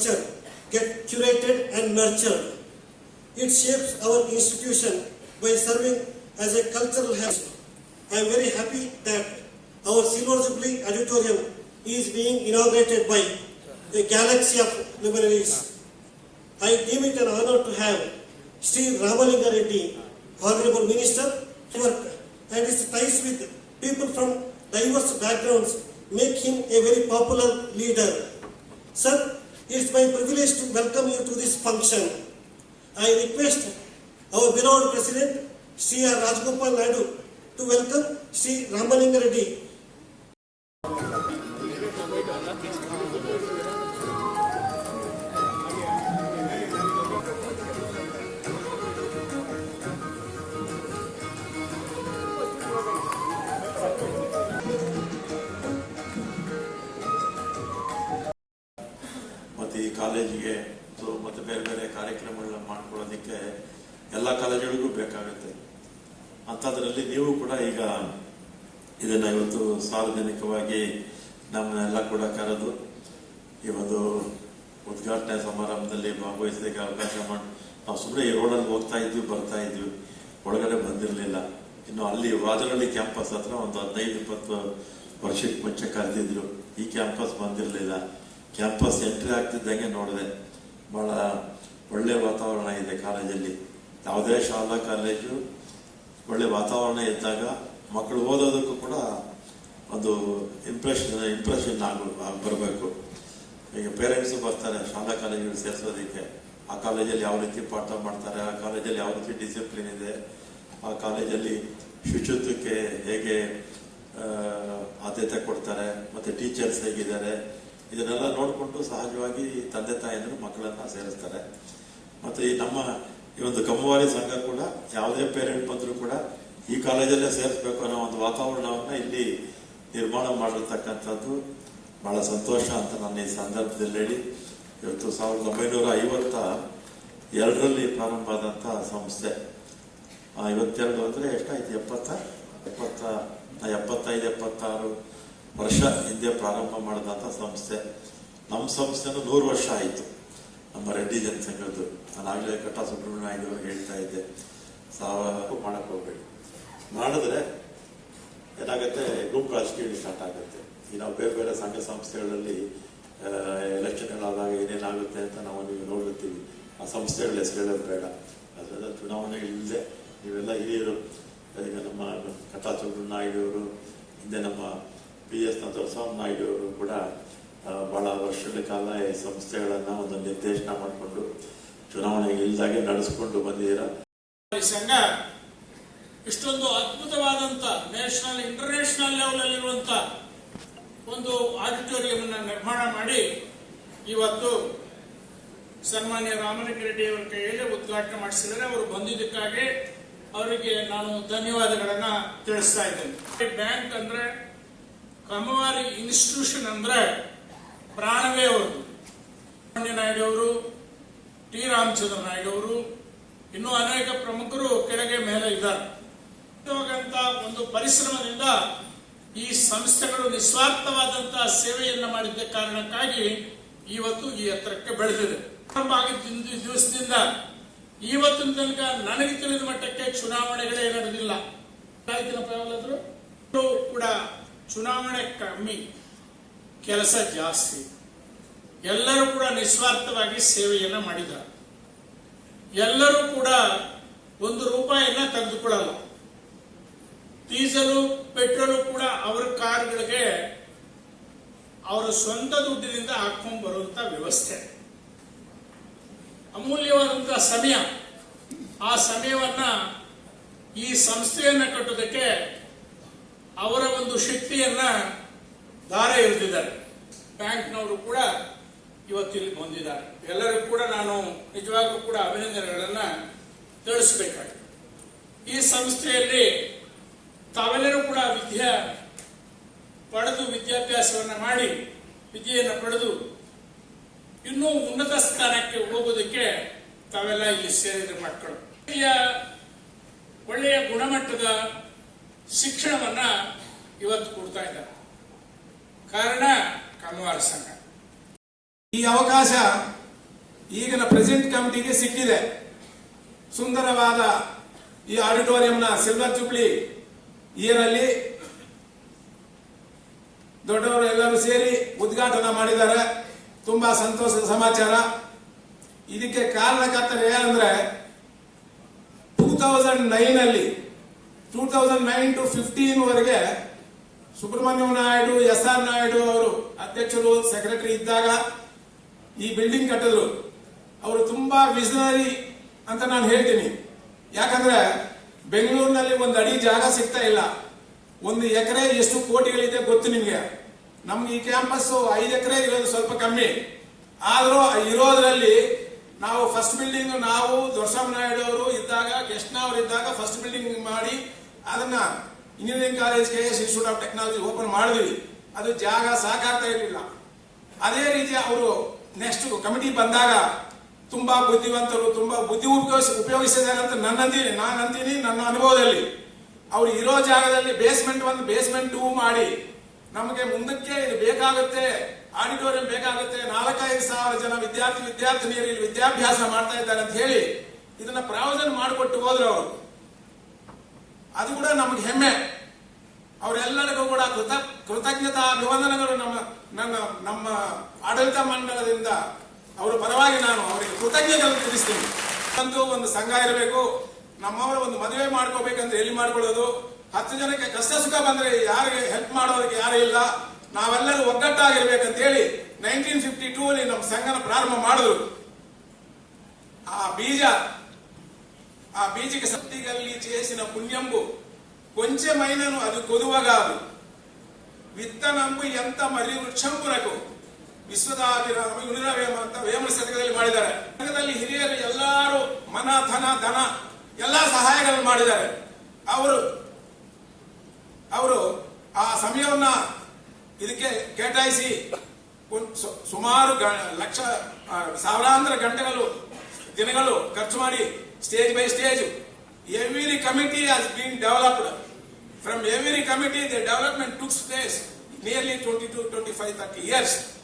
culture get curated and nurtured. It shapes our institution by serving as a cultural hub. I am very happy that our Silver Jubilee Auditorium is being inaugurated by a galaxy of luminaries. I deem it an honor to have Sri Ramalinga Reddy, Honorable Minister, work and his ties with people from diverse backgrounds make him a very popular leader. Sir, it's my privilege to welcome you to this function. I request our beloved President, Sri R. Rajgopal Naidu, to welcome Sri Ramalinga Reddy ಕಾರ್ಯಕ್ರಮಗಳನ್ನ ಮಾಡ್ಕೊಳ್ಳೋದಕ್ಕೆ ಎಲ್ಲ ಕಾಲೇಜುಗಳಿಗೂ ಬೇಕಾಗುತ್ತೆ. ಅಂಥದ್ರಲ್ಲಿ ನೀವು ಕೂಡ ಈಗ ಇದನ್ನ ಇವತ್ತು ಸಾರ್ವಜನಿಕವಾಗಿ ನಮ್ಮನ್ನೆಲ್ಲ ಕೂಡ ಕರೆದು ಇವತ್ತು ಉದ್ಘಾಟನೆ ಸಮಾರಂಭದಲ್ಲಿ ಭಾಗವಹಿಸಲಿಕ್ಕೆ ಅವಕಾಶ ಮಾಡಿ, ನಾವು ಸುಮ್ಮನೆ ಈ ರೋಡಲ್ಲಿ ಹೋಗ್ತಾ ಇದ್ವಿ, ಬರ್ತಾ ಇದ್ವಿ, ಒಳಗಡೆ ಬಂದಿರಲಿಲ್ಲ. ಇನ್ನು ಅಲ್ಲಿ ವಾದರಳ್ಳಿ ಕ್ಯಾಂಪಸ್ ಹತ್ರ ಒಂದು ಹದಿನೈದು, ಇಪ್ಪತ್ತು ವರ್ಷಕ್ಕೆ ಮುಂಚೆ ಕರೆದಿದ್ರು. ಈ ಕ್ಯಾಂಪಸ್ ಬಂದಿರಲಿಲ್ಲ. ಕ್ಯಾಂಪಸ್ ಎಂಟ್ರಿ ಆಗ್ತಿದ್ದಂಗೆ ನೋಡಿದೆ. ಬಹಳ ಒಳ್ಳೆ ವಾತಾವರಣ ಇದೆ ಕಾಲೇಜಲ್ಲಿ. ಯಾವುದೇ ಶಾಲಾ, ಕಾಲೇಜು ಒಳ್ಳೆ ವಾತಾವರಣ ಇದ್ದಾಗ ಮಕ್ಕಳು ಓದೋದಕ್ಕೂ ಕೂಡ ಒಂದು ಇಂಪ್ರೆಷನ್ ಇಂಪ್ರೆಷನ್ ಆಗ ಬರಬೇಕು ಈಗ ಪೇರೆಂಟ್ಸ್ ಬರ್ತಾರೆ, ಶಾಲಾ, ಕಾಲೇಜುಗಳು ಸೇರಿಸೋದಕ್ಕೆ. ಆ ಕಾಲೇಜಲ್ಲಿ ಯಾವ ರೀತಿ ಪಾಠ ಮಾಡ್ತಾರೆ, ಆ ಕಾಲೇಜಲ್ಲಿ ಯಾವ ರೀತಿ ಡಿಸಿಪ್ಲಿನ್ ಇದೆ, ಆ ಕಾಲೇಜಲ್ಲಿ ಶುಚಿತ್ವಕ್ಕೆ ಹೇಗೆ ಆದ್ಯತೆ ಕೊಡ್ತಾರೆ, ಮತ್ತು ಟೀಚರ್ಸ್ ಹೇಗಿದ್ದಾರೆ, ಇದನ್ನೆಲ್ಲ ನೋಡಿಕೊಂಡು ಸಹಜವಾಗಿ ತಂದೆ ತಾಯಿಯಂದರು ಮಕ್ಕಳನ್ನು ಸೇರಿಸ್ತಾರೆ. ಮತ್ತೆ ಈ ನಮ್ಮ ಈ ಒಂದು ಕಮ್ಮವಾರಿ ಸಂಘ ಕೂಡ ಯಾವುದೇ ಪೇರೆಂಟ್ ಬಂದರೂ ಕೂಡ ಈ ಕಾಲೇಜಲ್ಲೇ ಸೇರಿಸ್ಬೇಕು ಅನ್ನೋ ಒಂದು ವಾತಾವರಣವನ್ನು ಇಲ್ಲಿ ನಿರ್ಮಾಣ ಮಾಡಿರ್ತಕ್ಕಂಥದ್ದು ಬಹಳ ಸಂತೋಷ ಅಂತ ನಾನು ಈ ಸಂದರ್ಭದಲ್ಲಿ ಹೇಳಿ. ಇವತ್ತು ಸಾವಿರದ ಒಂಬೈನೂರ ಐವತ್ತ ಎರಡರಲ್ಲಿ ಪ್ರಾರಂಭ ಆದಂಥ ಸಂಸ್ಥೆ. ಇವತ್ತೆರಡು ಅಂದರೆ ಎಷ್ಟಾಯ್ತು? ಎಪ್ಪತ್ತ? ಎಪ್ಪತ್ತ ಎಪ್ಪತ್ತೈದು, ಎಪ್ಪತ್ತಾರು ವರ್ಷ ಹಿಂದೆ ಪ್ರಾರಂಭ ಮಾಡಿದಂಥ ಸಂಸ್ಥೆ. ನಮ್ಮ ಸಂಸ್ಥೆನೂ ನೂರು ವರ್ಷ ಆಯಿತು. ನಮ್ಮ ರೆಡ್ಡಿ ಜನಸಂಘದ್ದು ನಾನು ಆಗಲೇ ಕಟ್ಟ ಸುಬ್ರಹ್ಮಣ್ಯ ಇದ್ರು ಹೇಳ್ತಾ ಇದ್ದೆ. ಸಾವ ಮಾಡಕ್ ಹೋಗ್ಬೇಡಿ. ಮಾಡಿದ್ರೆ ಏನಾಗುತ್ತೆ? ಗುಂಪು ರಾಜಕೀಯ ಸ್ಟಾರ್ಟ್ ಆಗುತ್ತೆ. ಈ ನಾವು ಬೇರೆ ಬೇರೆ ಸಂಘ ಸಂಸ್ಥೆಗಳಲ್ಲಿ ಎಲೆಕ್ಷನ್ಗಳಾದಾಗ ಏನೇನಾಗುತ್ತೆ ಅಂತ ನಾವು ನೀವು ನೋಡಿರ್ತೀವಿ. ಆ ಸಂಸ್ಥೆಗಳ ಹೆಸರು ಹೇಳೋದು ಬೇಡ. ಅದರಿಂದ ಚುನಾವಣೆ ಇಲ್ಲದೆ ನೀವೆಲ್ಲ ಹಿರಿಯರು. ಈಗ ನಮ್ಮ ಕಟಾ ನಾಯ್ಡು ಅವರು, ಹಿಂದೆ ನಮ್ಮ ಪಿ ಎಸ್ ದೊರಸ್ವಾಮಿ ನಾಯ್ಡು ಅವರು ಕೂಡ ಬಹಳ ವರ್ಷಗಳ ಕಾಲ ಈ ಸಂಸ್ಥೆಗಳನ್ನು ಒಂದು ನಿರ್ದೇಶನ ಮಾಡಿಕೊಂಡು ಚುನಾವಣೆ ಇಲ್ದಾಗೆ ನಡೆಸಿಕೊಂಡು ಬಂದಿದ್ದೀರಾ? ಈ ಸಂಘ ಇಷ್ಟೊಂದು ಅದ್ಭುತವಾದಂತ ನ್ಯಾಷನಲ್ ಇಂಟರ್ನ್ಯಾಷನಲ್ ಲೆವೆಲ್ ಅಲ್ಲಿರುವಂತ ಒಂದು ಆಡಿಟೋರಿಯಂ ನಿರ್ಮಾಣ ಮಾಡಿ ಇವತ್ತು ಸನ್ಮಾನ್ಯ ರಾಮಲಿಂಗ ರೆಡ್ಡಿ ಅವರ ಕೈಯಲ್ಲಿ ಉದ್ಘಾಟನೆ ಮಾಡಿಸಿದರೆ ಅವರು ಬಂದಿದ್ದಕ್ಕಾಗಿ ಅವರಿಗೆ ನಾನು ಧನ್ಯವಾದಗಳನ್ನ ತಿಳಿಸ್ತಾ ಇದ್ದೇನೆ. ಬ್ಯಾಂಕ್ ಅಂದ್ರೆ ಕಮವಾರಿ ಇನ್ಸ್ಟಿಟ್ಯೂಷನ್ ಅಂದ್ರೆ ಪ್ರಾಣವೇ ಅವರದು ನಾಯ್ಡು ಅವರು, ಟಿ. ರಾಮಚಂದ್ರ ನಾಯ್ಡು ಅವರು, ಇನ್ನೂ ಅನೇಕ ಪ್ರಮುಖರು ಕೆಳಗೆ ಮೇಲೆ ಇದ್ದಾರೆ. ಒಂದು ಪರಿಶ್ರಮದಿಂದ ಈ ಸಂಸ್ಥೆಗಳು ನಿಸ್ವಾರ್ಥವಾದಂತಹ ಸೇವೆಯನ್ನು ಮಾಡಿದ್ದ ಕಾರಣಕ್ಕಾಗಿ ಇವತ್ತು ಈ ಎತ್ತರಕ್ಕೆ ಬೆಳೆದಿದೆ. ದಿವಸದಿಂದ ಇವತ್ತಿನ ತನಕ ನನಗೆ ತಿಳಿದ ಮಟ್ಟಕ್ಕೆ ಚುನಾವಣೆಗಳೇ ನಡೆದಿಲ್ಲ. ಕೂಡ ಚುನಾವಣೆ ಕಮ್ಮಿ. ಕೆಲಸ ಜಾಸ್ತಿ. ಎಲ್ಲರೂ ಕೂಡ ನಿಸ್ವಾರ್ಥವಾಗಿ ಸೇವೆಯನ್ನ ಮಾಡಿದ್ದಾರೆ. ಎಲ್ಲರೂ ಕೂಡ ಒಂದು ರೂಪಾಯಿಯನ್ನ ತೆಗೆದುಕೊಳ್ಳಲ್ಲ. ಡೀಸಲು, ಪೆಟ್ರೋಲು ಕೂಡ ಅವರ ಕಾರ್ಗಳಿಗೆ ಅವರ ಸ್ವಂತ ದುಡ್ಡಿನಿಂದ ಹಾಕೊಂಡು ಬರುವಂತ ವ್ಯವಸ್ಥೆ. ಅಮೂಲ್ಯವಾದಂತಹ ಸಮಯ. ಆ ಸಮಯವನ್ನ ಈ ಸಂಸ್ಥೆಯನ್ನ ಕಟ್ಟೋದಕ್ಕೆ ಅವರ ಒಂದು ಶಕ್ತಿಯನ್ನ ದಾರ ಇಳಿದಿದ್ದಾರೆ. ಬ್ಯಾಂಕ್ನವರು ಕೂಡ ಇವತ್ತು ಇಲ್ಲಿ ಬಂದಿದ್ದಾರೆ. ಎಲ್ಲರಿಗೂ ಕೂಡ ನಾನು ನಿಜವಾಗ್ಲೂ ಕೂಡ ಅಭಿನಂದನೆಗಳನ್ನು ತಿಳಿಸಬೇಕಾಗಿದೆ. ಈ ಸಂಸ್ಥೆಯಲ್ಲಿ ತಾವೆಲ್ಲರೂ ಕೂಡ ವಿದ್ಯೆ ಪಡೆದು ವಿದ್ಯಾಭ್ಯಾಸವನ್ನು ಮಾಡಿ ವಿದ್ಯೆಯನ್ನು ಪಡೆದು ಇನ್ನೂ ಉನ್ನತ ಸ್ಥಾನಕ್ಕೆ ಹೋಗೋದಕ್ಕೆ ತಾವೆಲ್ಲ ಇಲ್ಲಿ ಸೇರಿದ ಮಕ್ಕಳು ಒಳ್ಳೆಯ ಗುಣಮಟ್ಟದ ಶಿಕ್ಷಣವನ್ನ ಇವತ್ತು ಕೊಡ್ತಾ ಇದ್ದಾರೆ. ಕಾರಣ ಕಮ್ಮಾರ ಸಂಘ. ಈ ಅವಕಾಶ ಈಗಿನ ಪ್ರೆಸೆಂಟ್ ಕಮಿಟಿಗೆ ಸಿಕ್ಕಿದೆ. ಸುಂದರವಾದ ಈ ಆಡಿಟೋರಿಯಂನ ಸಿಲ್ವರ್ ಜುಬ್ಲಿ ಇಯರಲ್ಲಿ ದೊಡ್ಡವರು ಎಲ್ಲರೂ ಸೇರಿ ಉದ್ಘಾಟನೆ ಮಾಡಿದ್ದಾರೆ. ತುಂಬಾ ಸಂತೋಷದ ಸಮಾಚಾರ. ಇದಕ್ಕೆ ಕಾರಣಕರ್ತರು ಏನಂದ್ರೆ ಟೂ ತೌಸಂಡ್ ನೈನ್ ಅಲ್ಲಿ two thousand nine to fifteen ವರೆಗೆ ಸುಬ್ರಹ್ಮಣ್ಯಂ ನಾಯ್ಡು, ಎಸ್ ಆರ್ ನಾಯ್ಡು ಅವರು ಅಧ್ಯಕ್ಷರು ಸೆಕ್ರೆಟರಿ ಇದ್ದಾಗ ಈ ಬಿಲ್ಡಿಂಗ್ ಕಟ್ಟಿದ್ರು. ಅವರು ತುಂಬಾ ವಿಷನರಿ ಅಂತ ನಾನು ಹೇಳ್ತೀನಿ. ಯಾಕಂದ್ರೆ ಬೆಂಗಳೂರಿನಲ್ಲಿ ಒಂದು ಅಡಿ ಜಾಗ ಸಿಗ್ತಾ ಇಲ್ಲ. ಒಂದು ಎಕರೆ ಎಷ್ಟು ಕೋಟಿಗಳಿದೆ ಗೊತ್ತು ನಿಮಗೆ? ನಮ್ಗೆ ಈ ಕ್ಯಾಂಪಸ್ ಐದು ಎಕರೆ ಇರೋದು ಸ್ವಲ್ಪ ಕಮ್ಮಿ. ಆದರೂ ಇರೋದ್ರಲ್ಲಿ ನಾವು ಫಸ್ಟ್ ಬಿಲ್ಡಿಂಗ್ ನಾವು ದೊರಸಾಮ ನಾಯ್ಡು ಅವರು ಇದ್ದಾಗ, ಕೃಷ್ಣ ಅವರು ಇದ್ದಾಗ ಫಸ್ಟ್ ಬಿಲ್ಡಿಂಗ್ ಮಾಡಿ ಅದನ್ನ engineering college K S institute of technology open ಮಾಡಿದ್ವಿ. ಅದು ಜಾಗ ಸಾಕಾಗ್ತಾ ಇರಲಿಲ್ಲ. ಅದೇ ರೀತಿ ಅವರು ನೆಕ್ಸ್ಟ್ ಕಮಿಟಿ ಬಂದಾಗ ತುಂಬಾ ಬುದ್ಧಿವಂತರು, ತುಂಬಾ ಬುದ್ಧಿ ಉಪಯೋಗಿಸಿ, ಉಪಯೋಗಿಸಿದ್ದಾರೆ ಅಂತ ನನ್ನ ಅಂತೀನಿ ನಾನು ಅಂತೀನಿ ನನ್ನ ಅನುಭವದಲ್ಲಿ. ಅವ್ರು ಇರೋ ಜಾಗದಲ್ಲಿ ಬೇಸ್ಮೆಂಟ್ ಒಂದು ಬೇಸ್ಮೆಂಟ್ ಟೂ ಮಾಡಿ, ನಮಗೆ ಮುಂದಕ್ಕೆ ಇದು ಬೇಕಾಗುತ್ತೆ ಆಡಿಟೋರಿಯಂ ಬೇಕಾಗುತ್ತೆ, ನಾಲ್ಕೈದು ಸಾವಿರ ಜನ ವಿದ್ಯಾರ್ಥಿ, ವಿದ್ಯಾರ್ಥಿನಿಯರು ಇಲ್ಲಿ ವಿದ್ಯಾಭ್ಯಾಸ ಮಾಡ್ತಾ ಇದ್ದಾರೆ ಅಂತ ಹೇಳಿ ಇದನ್ನ ಪ್ರಾಯೋಜನ ಮಾಡಿಕೊಟ್ಟು ಹೋದ್ರು ಅವರು. ಅದು ಕೂಡ ನಮಗೆ ಹೆಮ್ಮೆ. ಅವರೆಲ್ಲರಿಗೂ ಕೂಡ ಕೃತ, ಕೃತಜ್ಞತಾ ಅಭಿವಂದನೆಗಳು ನಮ್ಮ, ನನ್ನ, ನಮ್ಮ ಆಡಳಿತ ಮಂಡಲದಿಂದ. ಅವರ ಪರವಾಗಿ ನಾನು ಅವರಿಗೆ ಕೃತಜ್ಞತೆಯನ್ನು ತಿಳಿಸ್ತೀನಿ. ಅಂತೂ ಒಂದು ಸಂಘ ಇರಬೇಕು. ನಮ್ಮವರ ಒಂದು ಮದುವೆ ಮಾಡ್ಕೋಬೇಕಂದ್ರೆ ಎಲ್ಲಿ ಮಾಡ್ಕೊಳ್ಳೋದು? ಹತ್ತು ಜನಕ್ಕೆ ಕಷ್ಟ ಸುಖ ಬಂದರೆ ಯಾರಿಗೆ ಹೆಲ್ಪ್ ಮಾಡೋರಿಗೆ ಯಾರು ಇಲ್ಲ? ನಾವೆಲ್ಲರೂ ಒಗ್ಗಟ್ಟಾಗಿರ್ಬೇಕಂತ ಹೇಳಿ ನೈನ್ಟೀನ್ ಫಿಫ್ಟಿ ಟೂ ಅಲ್ಲಿ ನಮ್ಮ ಸಂಘನ ಪ್ರಾರಂಭ ಮಾಡಿದ್ರು. ಆ ಬೀಜ, ಆ ಬೀಜಕ್ಕೆ చేసిన పుణ్యంబు కొంచెమైనను అది కొదువగాదు ವಿತ್ತನಂಬು ಎಂತ ಮರಿ ವೃಕ್ಷಂಬುನಕು ವಿಶ್ವದಾಭಿರಾಮ ಯುನಿರ ವೇಮ ಅಂತ ವೇಮನ ಶತಕದಲ್ಲಿ ಮಾಡಿದ್ದಾರೆ ಸಂಘದಲ್ಲಿ ಹಿರಿಯರು ಎಲ್ಲರೂ ಮನ ಧನ ಧನ ಎಲ್ಲ ಸಹಾಯಗಳನ್ನು ಮಾಡಿದ್ದಾರೆ ಅವರು ಅವರು ಆ ಸಮಯವನ್ನ ಇದಕ್ಕೆ ಕೇಟಾಯಿಸಿ ಒಂದ್ ಸು- ಸುಮಾರು ಗ- ಲಕ್ಷ ಆ, ಸಾವಿರಾಂತರ ಗಂಟೆಗಳು ದಿನಗಳು ಖರ್ಚು ಮಾಡಿ stage by stage Every committee has been developed. From every committee, the development took place nearly 22, 25, 30 years.